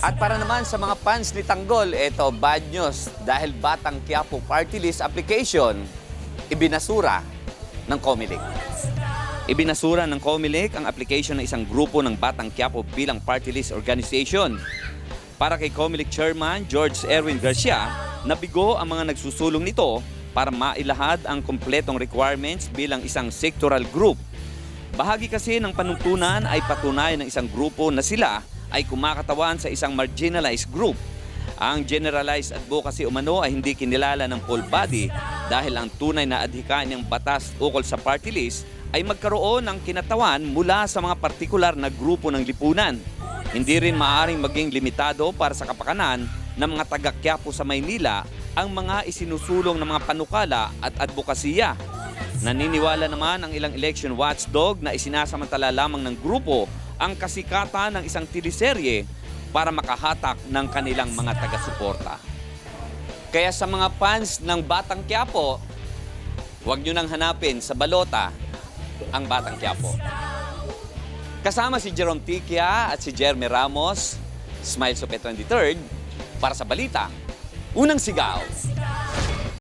At para naman sa mga fans ni Tanggol, ito, bad news. Dahil Batang Quiapo Party List application, ibinasura ng Comelec. Ibinasura ng Comelec ang application ng isang grupo ng Batang Quiapo bilang party list organization. Para kay Comelec Chairman George Erwin Garcia, nabigo ang mga nagsusulong nito para mailahad ang kompletong requirements bilang isang sectoral group. Bahagi kasi ng panuntunan ay patunayan ng isang grupo na sila ay kumakatawan sa isang marginalized group. Ang generalized advocacy umano ay hindi kinilala ng full body dahil ang tunay na adhikain ng batas ukol sa party list ay magkaroon ng kinatawan mula sa mga partikular na grupo ng lipunan. Hindi rin maaaring maging limitado para sa kapakanan ng mga taga-Quiapo sa Maynila ang mga isinusulong ng mga panukala at advokasya. Naniniwala naman ang ilang election watchdog na isinasamantala lamang ng grupo ang kasikatan ng isang teleserye para makahatak ng kanilang mga taga-suporta. Kaya sa mga fans ng Batang Quiapo, huwag nyo nang hanapin sa balota ang Batang Quiapo. Kasama si Jerome Tikia at si Jeremy Ramos, Smile Sope 23rd, para sa balita. Unang sigaw,